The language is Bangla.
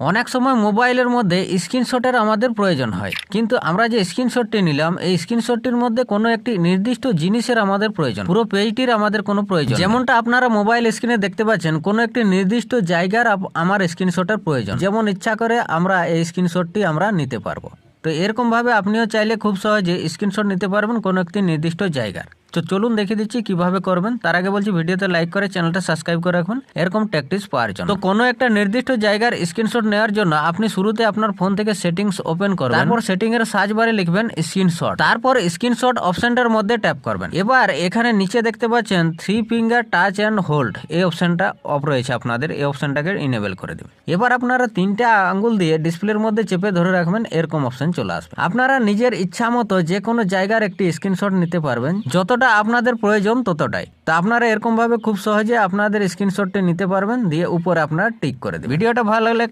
অনেক সময় মোবাইলের মধ্যে স্ক্রিনশটের আমাদের প্রয়োজন হয়। কিন্তু আমরা যে স্ক্রিনশটটি নিলাম, এই স্ক্রিনশটটির মধ্যে কোনো একটি নির্দিষ্ট জিনিসের আমাদের প্রয়োজন। পুরো পেজটির আমাদের কোনো প্রয়োজন যেমনটা আপনারা মোবাইল স্ক্রিনে দেখতে পাচ্ছেন, কোনো একটি নির্দিষ্ট জায়গার আমার স্ক্রিনশটের প্রয়োজন। যেমন ইচ্ছা করে আমরা এই স্ক্রিনশটটি আমরা নিতে পারব। তো এরকমভাবে আপনিও চাইলে খুব সহজে স্ক্রিনশট নিতে পারবেন কোনো একটি নির্দিষ্ট জায়গার। তো চলুন দেখে দিচ্ছি কীভাবে করবেন। তার আগে বলছি ভিডিওতে লাইক করে চ্যানেলটা সাবস্ক্রাইব করে রাখুন। এরকম ট্যাকটিক্স পাওয়ার জন্য। তো কোনো একটা নির্দিষ্ট জায়গার স্ক্রিনশট নেওয়ার জন্য আপনি শুরুতে আপনার ফোন থেকে সেটিংস ওপেন করবেন। তারপর সেটিং এর সার্চ বারে লিখবেন স্ক্রিনশট তারপর স্ক্রিনশট অপশনটার মধ্যে ট্যাপ করবেন। এবার এখানে নিচে দেখতে পাচ্ছেন three finger touch and hold এই অপশনটা অফ রয়েছে আপনাদের। এই অপশনটাকে ইনেবল করে দেবেন। এবার আপনারা তিনটা আঙ্গুল দিয়ে ডিসপ্লের মধ্যে চেপে ধরে রাখবেন। এরকম অপশন চলে আসবে। আপনারা নিজের ইচ্ছা মতো যে কোনো জায়গার একটি স্ক্রিনশট নিতে পারবেন। যতটা আপনাদের প্রয়োজন ততটাই। তো আপনারা এরকমভাবে খুব সহজে আপনাদের স্ক্রিনশটটি নিতে পারবেন, দিয়ে উপরে আপনারা টিক করে দেবেন। ভিডিওটা ভালো লাগলে